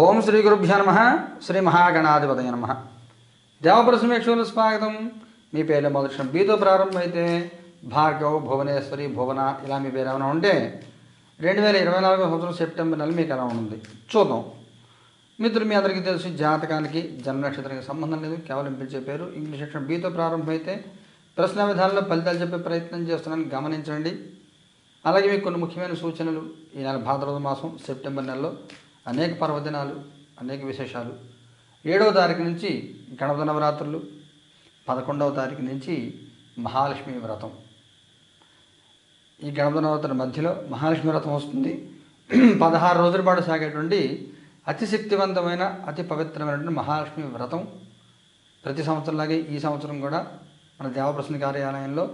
ఓం శ్రీ గురుభ్య నమ శ్రీ మహాగణాధిపతయ నమ. దేవప్రసమేక్షలు స్వాగతం. మీ పేర్లు మొదటి బీతో ప్రారంభమైతే భార్గవ్ భువనేశ్వరి భువన ఇలా మీ పేరు ఏమైనా ఉంటే రెండు వేల ఇరవై నాలుగో సంవత్సరం సెప్టెంబర్ నెల మీకు ఎలా ఉంది చూద్దాం. మిత్రులు మీ అందరికీ తెలుసు జాతకానికి జన్మ నక్షత్రానికి సంబంధం లేదు కేవలం పిలిచే పేరు. ఇంగ్లీష్ అక్షరం బీతో ప్రారంభమైతే ప్రశ్న విధానంలో ఫలితాలు చెప్పే ప్రయత్నం చేస్తున్నాను. గమనించండి. అలాగే మీకు కొన్ని ముఖ్యమైన సూచనలు. ఈ నెల భాద్రపద మాసం సెప్టెంబర్ నెలలో అనేక పర్వదినాలు అనేక విశేషాలు. ఏడవ తారీఖు నుంచి గణపతి నవరాత్రులు పదకొండవ తారీఖు నుంచి మహాలక్ష్మి వ్రతం. ఈ గణపతి నవరాత్రుల మధ్యలో మహాలక్ష్మి వ్రతం వస్తుంది. పదహారు రోజుల పాటు సాగేటువంటి అతి శక్తివంతమైన అతి పవిత్రమైనటువంటి మహాలక్ష్మి వ్రతం. ప్రతి సంవత్సరంలాగే ఈ సంవత్సరం కూడా మన దేవప్రసన్న కార్యాలయంలో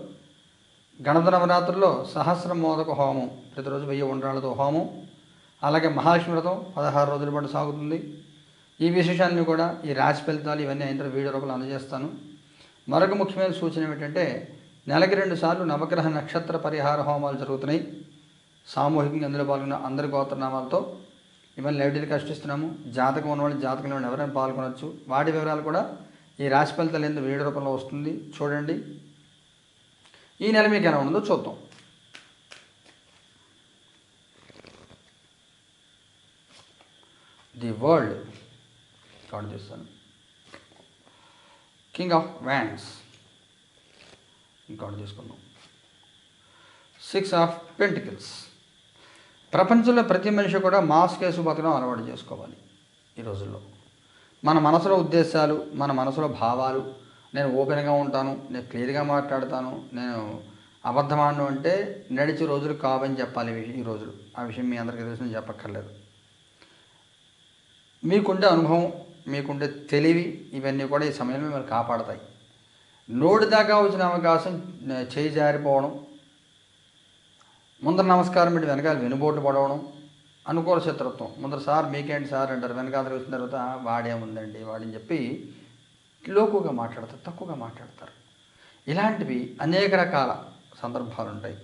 గణపతి నవరాత్రుల్లో సహస్ర మోదక హోమం. ప్రతిరోజు వెయ్యి ఉండ్రాలతో హోమం. అలాగే మహాలక్ష్మి వ్రతం పదహారు రోజుల పాటు సాగుతుంది. ఈ విశేషాన్ని కూడా ఈ రాశి ఫలితాలు ఇవన్నీ అయిన తర్వాత వీడియో రూపంలో అందజేస్తాను. మరొక ముఖ్యమైన సూచన ఏమిటంటే నెలకి రెండు సార్లు నవగ్రహ నక్షత్ర పరిహార హోమాలు జరుగుతున్నాయి. సామూహికంగా అందులో పాల్గొన్న అందరి గోత్రనామాలతో ఇవన్నీ లైవ్ టెలికాస్ట్ ఇస్తున్నాము. జాతకం ఉన్నవాళ్ళు జాతకంలో ఉన్న ఎవరైనా పాల్గొనవచ్చు వాటి వివరాలు కూడా ఈ రాశి ఫలితాలు ఎందుకు వీడియో రూపంలో వస్తుంది. చూడండి. ఈ నెల మీకు ఎలా ఉందో చూద్దాం. The world. కౌంట్ చేస్తాను. కింగ్ ఆఫ్ వ్యాండ్స్ ఇంకౌంట్ చేసుకుందాం. Six of pentacles. ప్రపంచంలో ప్రతి మనిషి కూడా మాస్క్ వేసి బతకడం అలవాటు చేసుకోవాలి ఈ రోజుల్లో. మన మనసులో ఉద్దేశాలు మన మనసులో భావాలు నేను ఓపెన్గా ఉంటాను నేను క్లియర్గా మాట్లాడతాను నేను అబద్ధమాను అంటే నడిచి రోజులు కావని చెప్పాలి ఈ రోజులు. ఆ విషయం మీ అందరికీ తెలిసిన చెప్పక్కర్లేదు. మీకుండే అనుభవం మీకుండే తెలివి ఇవన్నీ కూడా ఈ సమయంలో మిమ్మల్ని కాపాడతాయి. నోటి దాకా వచ్చిన అవకాశం చేయి జారిపోవడం ముందర నమస్కారం పెట్టి వెనకాల వెనుబోట్లు పడవడం అనుకూల శత్రుత్వం. ముందర సార్ మీకేంటి సార్ అంటారు వెనకాల వచ్చిన తర్వాత వాడేముందండి? వాడని చెప్పి లోకుగా మాట్లాడతారు తక్కువగా మాట్లాడతారు. ఇలాంటివి అనేక రకాల సందర్భాలు ఉంటాయి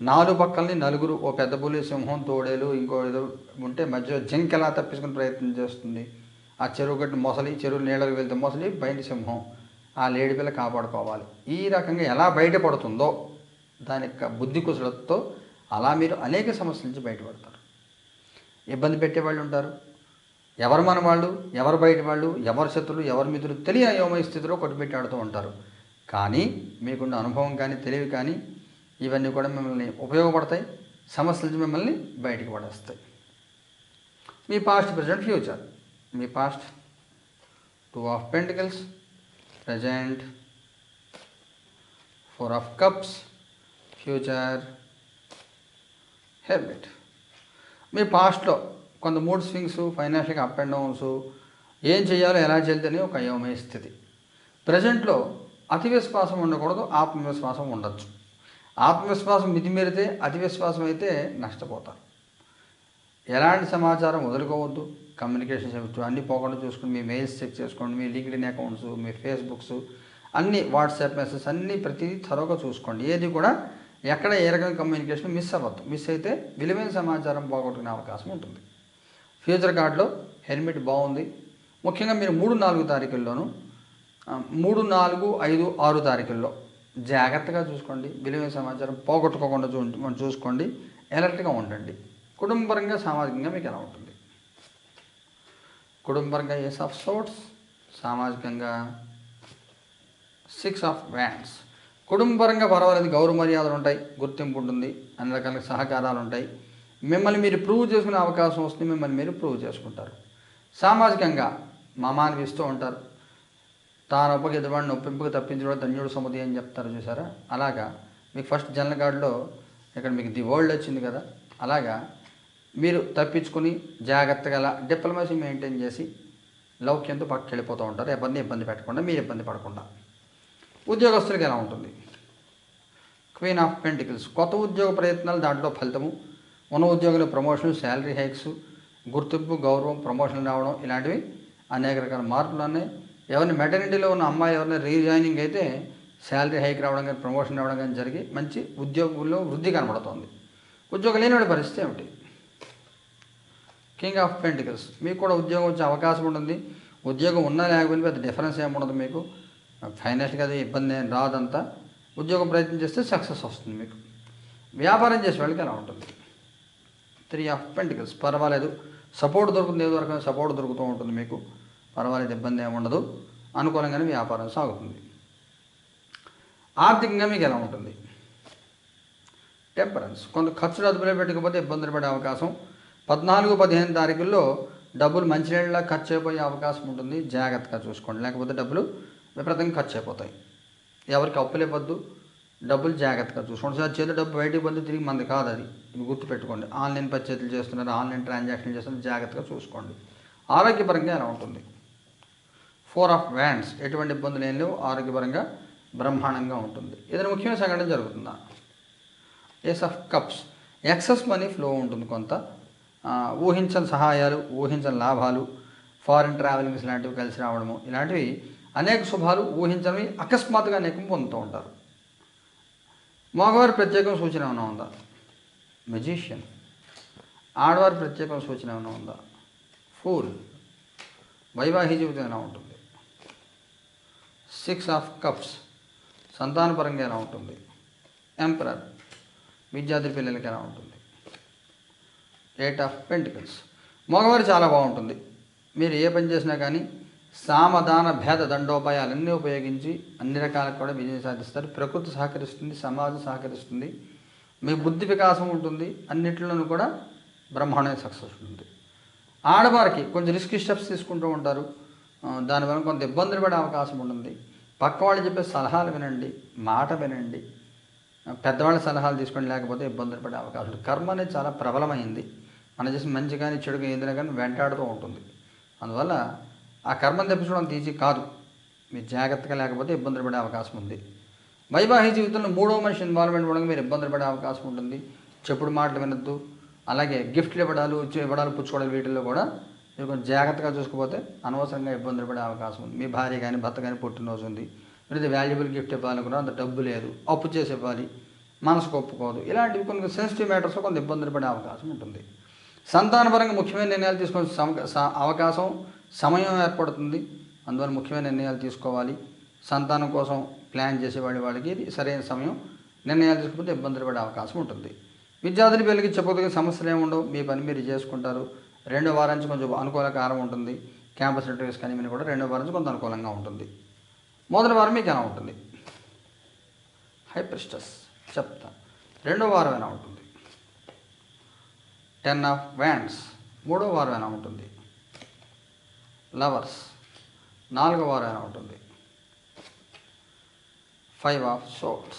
నాలుగు పక్కల్ని నలుగురు ఓ పెద్ద పులి సింహం తోడేలు ఇంకో ఏదో ఉంటే మధ్యలో జింక ఎలా తప్పించుకుని ప్రయత్నం చేస్తుంది. ఆ చెరువు గట్టు మొసలి చెరువు నీళ్ళకి వెళ్తే మొసలి బయట సింహం. ఆ లేడి పిల్ల కాపాడుకోవాలి. ఈ రకంగా ఎలా బయటపడుతుందో దాని యొక్క బుద్ధి కుశలతో అలా మీరు అనేక సమస్యల నుంచి బయటపడతారు. ఇబ్బంది పెట్టేవాళ్ళు ఉంటారు. ఎవరు మన వాళ్ళు ఎవరు బయట వాళ్ళు ఎవరు శత్రులు ఎవరు మిత్రులు తెలియని అయోమయ స్థితిలో కొట్టుపెట్టి ఆడుతూ ఉంటారు. కానీ మీకున్న అనుభవం కానీ తెలివి కానీ ఇవన్నీ కూడా మిమ్మల్ని ఉపయోగపడతాయి సమస్యల నుంచి మిమ్మల్ని బయటికి పడేస్తాయి. మీ past present future me past two of pentacles present four of cups future హెర్బిట్ మీ పాస్ట్లో కొంత మూడ్ స్వింగ్స్ ఫైనాన్షియల్గా అప్ అండ్ డౌన్స్ ఏం చేయాలో ఎలా చేయాలని ఒక అయోమయ స్థితి. ప్రజెంట్లో అతివిశ్వాసం ఉండకూడదు ఆత్మవిశ్వాసం ఉండొచ్చు. ఆత్మవిశ్వాసం మితిమీరితే అతి విశ్వాసం అయితే నష్టపోతారు. ఎలాంటి సమాచారం వదులుకోవద్దు. కమ్యూనికేషన్ చేయవచ్చు అన్నీ పోకుండా చూసుకుని మీ మెయిల్స్ చెక్ చేసుకోండి మీ లింక్డ్ఇన్ అకౌంట్స్ మీ ఫేస్బుక్స్ అన్ని వాట్సాప్ మెసేజ్ అన్నీ ప్రతిదీ త్వరగా చూసుకోండి. ఏది కూడా ఎక్కడ ఏ రకమైన కమ్యూనికేషన్ మిస్ అవ్వద్దు. మిస్ అయితే విలువైన సమాచారం పోగొట్టుకునే అవకాశం ఉంటుంది. ఫ్యూచర్ కార్డులో హెల్మెట్ బాగుంది. ముఖ్యంగా మీరు మూడు నాలుగు తారీఖుల్లోనూ మూడు నాలుగు ఐదు ఆరు తారీఖుల్లో జాగ్రత్తగా చూసుకోండి. విలువైన సమాచారం పోగొట్టుకోకుండా చూ చూసుకోండి. ఎలర్ట్గా ఉండండి. కుటుంబపరంగా సామాజికంగా మీకు ఎలా ఉంటుంది? కుటుంబపరంగా ఎస్ ఆఫ్ సోట్స్ సామాజికంగా సిక్స్ ఆఫ్ వ్యాండ్స్ కుటుంబపరంగా పర్వాలేదు గౌరవ మర్యాదలు ఉంటాయి గుర్తింపు ఉంటుంది అన్ని రకాల సహకారాలు ఉంటాయి. మిమ్మల్ని మీరు ప్రూవ్ చేసుకునే అవకాశం వస్తుంది మిమ్మల్ని మీరు ప్రూవ్ చేసుకుంటారు. సామాజికంగా మమానిపిస్తూ ఉంటారు తాను ఒప్పకి ఎదురువాడిని ఒప్పింపుకు తప్పించుకోవడం ధన్యుడు సముది అని చెప్తారు చూసారా అలాగా. మీకు ఫస్ట్ జనరల్ గార్డులో ఇక్కడ మీకు ది వరల్డ్ వచ్చింది కదా. అలాగా. మీరు తప్పించుకుని జాగ్రత్తగా అలా డిప్లొమసీ మెయింటైన్ చేసి లౌక్యంతో పక్కకి వెళ్ళిపోతూ ఉంటారు. ఎవరిని ఇబ్బంది పెట్టకుండా మీరు ఇబ్బంది పడకుండా. ఉద్యోగస్తులకి ఎలా ఉంటుంది? Queen of pentacles. కొత్త ఉద్యోగ ప్రయత్నాలు దాంట్లో ఫలితము. ఉన్న ఉద్యోగుల ప్రమోషన్ శాలరీ హైక్స్ గుర్తింపు గౌరవం ప్రమోషన్ రావడం ఇలాంటివి అనేక రకాల మార్పులు ఉన్నాయి. ఎవరిని మెటర్నిటీలో ఉన్న అమ్మాయి ఎవరిని రీజాయినింగ్ అయితే శాలరీ హైక్ రావడం కానీ ప్రమోషన్ రావడం కానీ జరిగి మంచి ఉద్యోగుల్లో వృద్ధి కనబడుతోంది. ఉద్యోగం లేనివాడి పరిస్థితి ఏమిటి? కింగ్ ఆఫ్ పెంటికల్స్ మీకు కూడా ఉద్యోగం వచ్చే అవకాశం ఉంటుంది. ఉద్యోగం ఉన్నా లేకపోయినా పెద్ద డిఫరెన్స్ ఏముండదు మీకు. ఫైనాన్షియల్గా అది ఇబ్బంది ఏం రాదంతా. ఉద్యోగం ప్రయత్నం చేస్తే సక్సెస్ వస్తుంది మీకు. వ్యాపారం చేసే వాళ్ళకి ఎలా ఉంటుంది. త్రీ ఆఫ్ పెంటికల్స్ పర్వాలేదు. సపోర్ట్ దొరుకుతుంది ఏదో రకమైన సపోర్ట్ దొరుకుతూ ఉంటుంది మీకు. పర్వాలేదు ఇబ్బంది ఏమి ఉండదు. అనుకూలంగానే వ్యాపారం సాగుతుంది. ఆర్థికంగా మీకు ఎలా ఉంటుంది? టెంపరెన్స్ కొంత ఖర్చులు అదుపులో పెట్టకపోతే ఇబ్బందులు పడే అవకాశం. పద్నాలుగు పదిహేను తారీఖుల్లో డబ్బులు మంచినీళ్ళ ఖర్చు అయిపోయే అవకాశం ఉంటుంది. జాగ్రత్తగా చూసుకోండి. లేకపోతే డబ్బులు విపరీతంగా ఖర్చు అయిపోతాయి ఎవరికి అప్పులేవద్దు డబ్బులు జాగ్రత్తగా చూసుకోండి. సార్ చేతి డబ్బు బయటికి పొంది తిరిగి మంది కాదు అది. ఇవి గుర్తుపెట్టుకోండి. ఆన్లైన్ పర్చేతులు చేస్తున్నారు ఆన్లైన్ ట్రాన్సాక్షన్ చేస్తున్నారు జాగ్రత్తగా చూసుకోండి. ఆరోగ్యపరంగా ఎలా ఉంటుంది? ఫోర్ ఆఫ్ వ్యాండ్స్ ఎటువంటి ఇబ్బందులు ఏం లేవు ఆరోగ్యపరంగా బ్రహ్మాండంగా ఉంటుంది. ఏదైనా ముఖ్యమైన సంఘటన జరుగుతుందా? Ace of cups excess money flow ఉంటుంది కొంత. ఊహించని సహాయాలు ఊహించని లాభాలు ఫారిన్ ట్రావెలింగ్స్ లాంటివి కలిసి రావడము ఇలాంటివి అనేక శుభాలు ఊహించనివి అకస్మాత్తుగా అనేకం పొందుతూ ఉంటారు. మగవారి ప్రత్యేకం సూచన ఏమైనా ఉందా? మెజిషియన్ ఆడవారి ప్రత్యేకం సూచన ఏమైనా ఉందా? ఫూల్ వైవాహిక జీవితం ఎలా ఉంటుంది? Six of cups. సంతానపరంగా ఎలా ఉంటుంది ఎంపరర్ విద్యార్థి పిల్లలకి ఎలా ఉంటుంది ఎయిట్ ఆఫ్ పెంటికల్స్ మగవారు చాలా బాగుంటుంది. మీరు ఏ పని చేసినా కానీ సామధాన భేద దండోపాయాలన్నీ ఉపయోగించి అన్ని రకాలకు కూడా విజయం సాధిస్తారు. ప్రకృతి సహకరిస్తుంది సమాజం సహకరిస్తుంది. మీ బుద్ధి వికాసం ఉంటుంది. అన్నిట్లోనూ కూడా బ్రహ్మాండమైన సక్సెస్ ఉంటుంది. ఆడవారికి కొంచెం రిస్క్ స్టెప్స్ తీసుకుంటూ ఉంటారు. దానివల్ల కొంత ఇబ్బందులు పడే అవకాశం ఉంటుంది. పక్క వాళ్ళు చెప్పే సలహాలు వినండి మాట వినండి. పెద్దవాళ్ళ సలహాలు తీసుకోండి లేకపోతే ఇబ్బందులు పడే అవకాశం ఉంది కర్మ అనేది చాలా ప్రబలమైంది. మన చేసిన మంచి కానీ చెడు ఏదైనా కానీ వెంటాడుతూ ఉంటుంది. అందువల్ల ఆ కర్మను తెప్పించడం తీసి కాదు. మీరు జాగ్రత్తగా లేకపోతే ఇబ్బందులు పడే అవకాశం ఉంది. వైవాహిక జీవితంలో మూడో మనిషి ఇన్వాల్వ్మెంట్ ఉండగా మీరు ఇబ్బందులు పడే అవకాశం ఉంటుంది. చెప్పుడు మాటలు వినొద్దు. అలాగే గిఫ్ట్లు ఇవ్వడాలు ఇవ్వడాలు పుచ్చుకోవడాలు వీటిల్లో కూడా మీరు కొంచెం జాగ్రత్తగా చూసుకుపోతే అనవసరంగా ఇబ్బందులు పడే అవకాశం ఉంది. మీ భార్య కానీ భర్త కానీ పుట్టినరోజు ఉంది. మీరు వాల్యుబుల్ గిఫ్ట్ ఇవ్వాలనుకున్నా అంత డబ్బు లేదు. అప్పు చేసి ఇవ్వాలి. మనసుకు ఒప్పుకోదు. ఇలాంటివి కొన్ని సెన్సిటివ్ మ్యాటర్స్లో కొంత ఇబ్బందులు పడే అవకాశం ఉంటుంది. సంతానపరంగా ముఖ్యమైన నిర్ణయాలు తీసుకునే సమ- స- అవకాశం సమయం ఏర్పడుతుంది. అందువల్ల ముఖ్యమైన నిర్ణయాలు తీసుకోవాలి. సంతానం కోసం ప్లాన్ చేసేవాడి వాళ్ళకి ఇది సరైన సమయం. నిర్ణయాలు తీసుకుంటే ఇబ్బందులు పడే అవకాశం ఉంటుంది. విద్యార్థులు పిల్లలకి చెప్పదగిన సమస్యలు ఏమి ఉండవు. మీ పని మీరు చేసుకుంటారు. రెండో వారం నుంచి కొంచెం అనుకూలకారం ఉంటుంది. క్యాంపస్ ఇంటర్వ్యూస్ కానీ మీరు కూడా రెండో వారం నుంచి కొంత అనుకూలంగా ఉంటుంది. మొదటి వారం మీకు ఎలా ఉంటుంది? హైప్రిస్టస్. చెప్తా. రెండో వారం ఎలా ఉంటుంది? టెన్ ఆఫ్ వ్యాండ్స్ మూడో వారం ఎలా ఉంటుంది? లవర్స్. నాలుగో వారం ఎలా ఉంటుంది? Five of swords.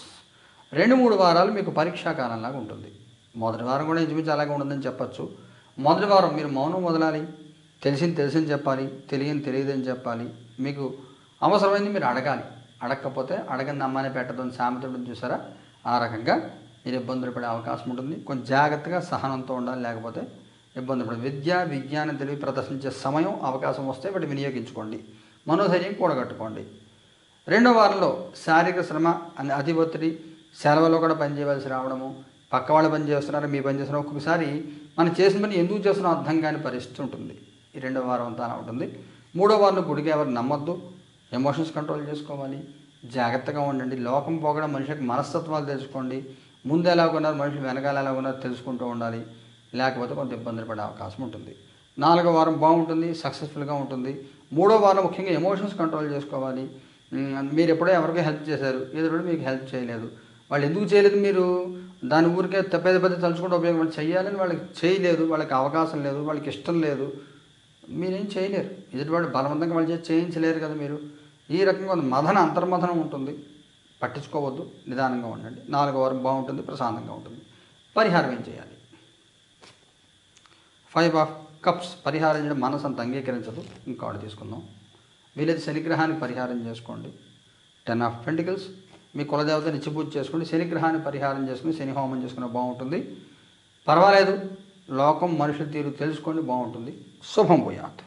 రెండు మూడు వారాలు మీకు పరీక్షా కాలంలాగా ఉంటుంది. మొదటి వారం కూడా ఇంచుమించు అలాగే ఉంటుందని చెప్పచ్చు. మొదటి వారం మీరు మౌనం వదలాలి. తెలిసింది తెలిసింది చెప్పాలి. తెలియని తెలియదని చెప్పాలి. మీకు అవసరమైంది మీరు అడగాలి. అడగకపోతే అడగని నమ్మని పెట్టదని సామెత చూసారా? ఆ రకంగా మీరు ఇబ్బందులు పడే అవకాశం ఉంటుంది. కొంచెం జాగ్రత్తగా సహనంతో ఉండాలి. లేకపోతే ఇబ్బంది పడదు. విద్య విజ్ఞానం తెలివి ప్రదర్శించే సమయం అవకాశం వస్తే వాటి వినియోగించుకోండి. మనోధైర్యం కూడగట్టుకోండి. రెండో వారంలో శారీరక శ్రమ అనే అతి ఒత్తిడి సెలవులో కూడా పనిచేయవలసి రావడము పక్క వాళ్ళు పని చేస్తున్నారు మీ పని చేస్తున్నారు. ఒక్కొక్కసారి మనం చేసిన పని ఎందుకు చేస్తున్నాం అర్థం కాని పరిస్థితి ఉంటుంది. ఈ రెండో వారం అంతా అలా ఉంటుంది. మూడో వారంలో గుడికి ఎవరు నమ్మొద్దు. ఎమోషన్స్ కంట్రోల్ చేసుకోవాలి. జాగ్రత్తగా ఉండండి. లోకం పోగడం మనిషికి మనస్తత్వాలు తెలుసుకోండి. ముందు ఎలా ఉన్నారు మనుషులు వెనకాల ఎలా ఉన్నారు తెలుసుకుంటూ ఉండాలి. లేకపోతే కొంత ఇబ్బందులు పడే అవకాశం ఉంటుంది. నాలుగో వారం బాగుంటుంది సక్సెస్ఫుల్గా ఉంటుంది. మూడో వారం ముఖ్యంగా ఎమోషన్స్ కంట్రోల్ చేసుకోవాలి. మీరు ఎప్పుడో ఎవరికో హెల్ప్ చేశారు. ఎదురు మీకు హెల్ప్ చేయలేదు. వాళ్ళు ఎందుకు చేయలేదు మీరు? దాని ఊరికే పెద్ద పెద్ద తలుచుకుంటే ఉపయోగం వాళ్ళు చేయాలని వాళ్ళకి చేయలేదు వాళ్ళకి అవకాశం లేదు వాళ్ళకి ఇష్టం లేదు. మీరేం చేయలేరు. ఎదుటి వాళ్ళు బలవంతంగా వాళ్ళు చేసి చేయించలేరు కదా మీరు. ఈ రకంగా మదన అంతర్మథనం ఉంటుంది. పట్టించుకోవద్దు. నిదానంగా ఉండండి. నాలుగో వారం బాగుంటుంది ప్రశాంతంగా ఉంటుంది. పరిహారం ఏం చేయాలి? ఫైవ్ ఆఫ్ కప్స్ పరిహారం చేయడం మనసు అంత అంగీకరించదు. ఇంకోటి తీసుకుందాం. వీలైతే శనిగ్రహానికి పరిహారం చేసుకోండి. టెన్ ఆఫ్ పెంటికల్స్ మీ కులదేవత నిత్యపూజ చేసుకుని శనిగ్రహాన్ని పరిహారం చేసుకుని శని హోమం చేసుకున్న బాగుంటుంది. పర్వాలేదు. లోకం మనుషుల తీరు తెలుసుకొని బాగుంటుంది. శుభం పోయాత్